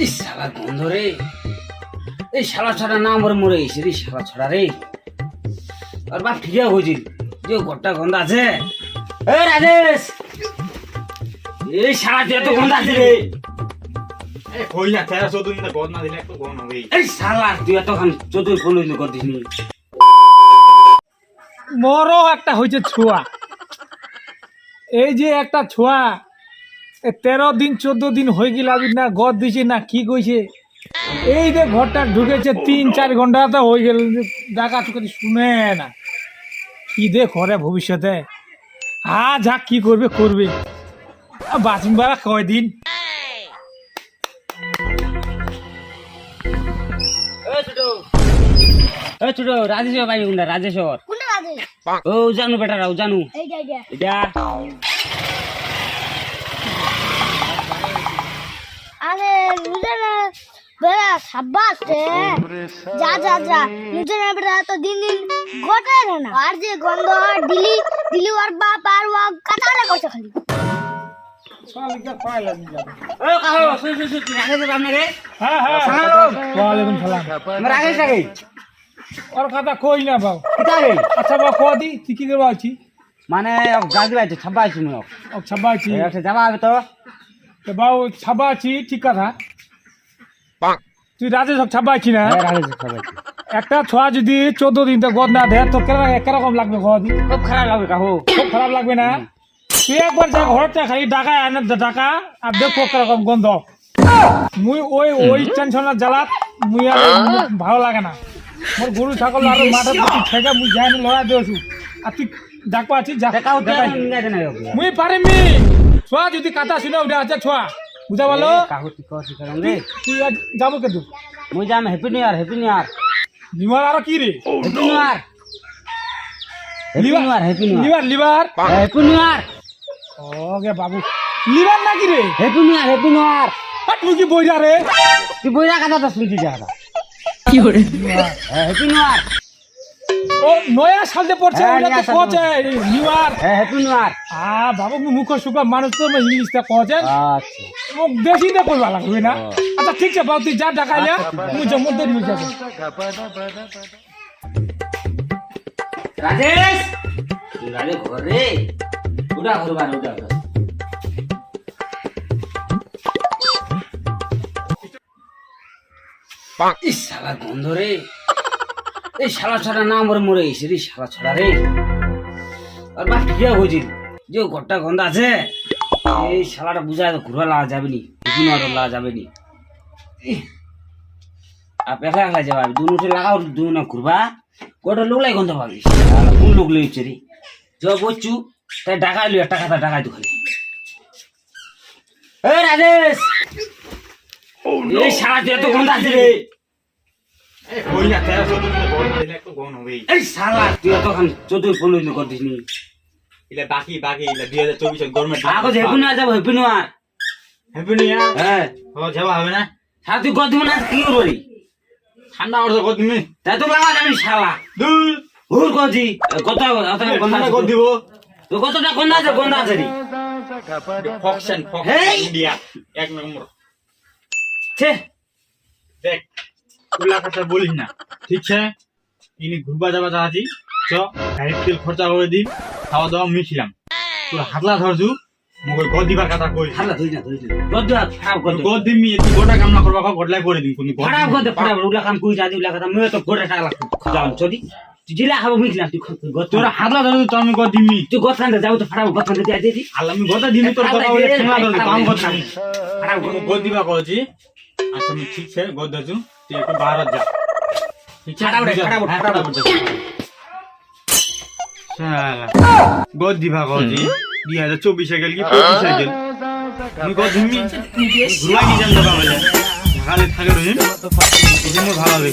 এই শালা গন্ধ রে। এই শালা ছড়া না মরে মরে গেছে রে শালা ছড়া রে। আর বাপ ঠিক হয়েছিল যে গোটা গন্ধ আছে। এ রাজেশ! এই শালা তুই এত গন্ধ আছে রে। এ না তেরো চোদ্দ দিন গদ না দিলে একটু গন হবে। এই শালা তুই এতক্ষণ চতুর ফোন করতিস নি। মরও একটা হয়েছে ছোঁয়া। এই যে একটা ছোঁয়া তেরো দিন চোদ্দ দিন হয়ে গেল আমি না গদ দিছে না কি কইছে? এই যে ঘরটা ঢুকেছে তিন চার ঘণ্টা তো হয়ে গেল ডাকা চুকে শুনে না। কি দে করে ভবিষ্যতে? হা যা কি করবে করবে। বাড়া কয়দিন? এ ছোট। এ রাজেশ্বর ভাই রাজেশ্বর। ও জানু বেটা রাও জানু। এটা আরে নুজনা বেড়া সাব্বাস রে যা যা যা। নুজনা বেড়া তো দিন দিন রে না। আর যে গন্ধ আর দিলি দিলি ওর বাপ আর ও কাতালে করছে খালি। হ্যাঁ হ্যাঁ। ওর কথা কই না বাবু। কিতা আচ্ছা বাবু কদি তুই কি করব আছি মানে আছি আছি যাবা হবে তো। তো বাবু ছাব্বা আছি ঠিক কথা? তুই রাজে সব ছাব্বা আছি না? হ্যাঁ একটা ছোঁয়া যদি চোদ্দ দিন তো গদ না দেয় তো কেরকম লাগবে গদ? খুব খারাপ লাগবে কাহো খুব খারাপ লাগবে না? তুই একবার যা ঘরটা খালি ডাকা আনে ডাকা আর দেখো কীরকম গন্ধ। মুই ওই ওই টেনশনের জ্বালাত মুই আর ভালো লাগে না। মোর গরু ছাগল আর মাঠে থেকে মুই যাই না লড়া দিয়েছু। আর তুই ডাকবা আছিস মুই পারিমি ছোঁয়া যদি কাটা শুনে ওটা আছে রে তুই আজ যাব কিন্তু মই যাম happy new year happy new year liver আর কি রে? Happy new year happy new year happy new year liver লিভার? হ্যাপি নিউ ইয়ার ওকে বাবু লিভার নাকি রে? Happy new year happy new year মুই কি বইরা রে? তুই বইরা কথা তো শুনছি কি করে হ্যাঁ হ্যাপি নিউ ইয়ার ও নয়া সালতে পড়ছে হ্যাঁ, ওটা তো কোচে লিভার হ্যাঁ হ্যাপি নিউ ইয়ার আ বাবু মুখ সুখ মানুষ তো ইংলিশটা কোচে আচ্ছা। মুখ দেশি তে কইবা লাগবে না। আচ্ছা ঠিক আছে বাবু তুই যা ডাকাইলা যাব রাজেশ! রাজে ঘরে? উড়া ঘর উড়া ঘর। এই গন্ধ রে। এই শালা ছড়া না মরে মরে গেছে রে শালা ছড়া রে। আর বাপ ঠিক হয়েছিল যে ঘরটা গন্ধ আছে এই শালাটা বুঝায় ঘুরবা লাগা যাবে নি বিভিন্ন লাগা যাবে নি। আর পেখলা খেলা যাবা দু উঠে লাগাও দু না ঘুরবা। গোটা লোক লাই গন্ধ পাবি কোন লোক লইছে রে? জ বচ্চু তাই ডাকাই লই একটা কথা ডাকাই দুখানে। এই রাজেশ! এই শালা তুই এত গন্ধ আছে রে। এ কই না তেরো চোদ্দ দিন গদ দিলে একটু গন হবে এই শালা তুই এতক্ষণ চতুর ফোন হইলে করতিস নি ইলে বাকি বাকি ইলে দুই হাজার চব্বিশের গভর্নমেন্ট আগো হেপি না যাব হেপি হ্যাঁ। ও যাওয়া হবে না? শালা তুই গদ না কি করব ঠান্ডা অর্ধ কত দিন তাই তো লাগা যাবি শালা। দুই। হুর কজি কত ঠান্ডা আছে। দিব। তো কতটা গন্ধ আছে গন্ধ আছে রে। ইন্ডিয়া এক নম্বর। ছে। দেখ। উল্লা কথা বলিস না। ঠিক আছে? ইনি ঘুরবা যাবা চাহাছি চ গাড়ির তেল খরচা করে দিন। খাওয়া দাওয়া মিছিলাম। তোর হাতলা ধরছু মোক গদ দিবার কথা কই। হালা ধরি না ধরি গদ খারাপ গদ গদ দিমি তুই গোটা কাম না করবা খাও গদলাই করে দিন কোনি গদ খারাপ গদ খারাপ উলা কাম কই যাদি উলা কথা। মই তো গোটা টাকা লাগতো যাও চলি। জিলা খাব মিছিলাম। তুই গদ তোর হাতলা ধরছু তো আমি গদ দিমি তুই গদ খান্তে যাও তো খারাপ গদ খান্তে দিয়ে দি আল্লাহ আমি গদা দিমি তোর কথা বলে কাম গদ দিমি খারাপ গদ দিবা। কইছি আচ্ছা আমি ঠিক আছে গদ ধরছু হ্যাঁ, ফাটাফট। ফাটাফট যা। শালা, গদ দিবা দুই হাজার চব্বিশে গেল কি পঁচিশে গেল। আমি গদ দিমি ঘুরাই নিয়ে যান দাদা বলে থাকে রহিম। এই জন্য ভালো হবে।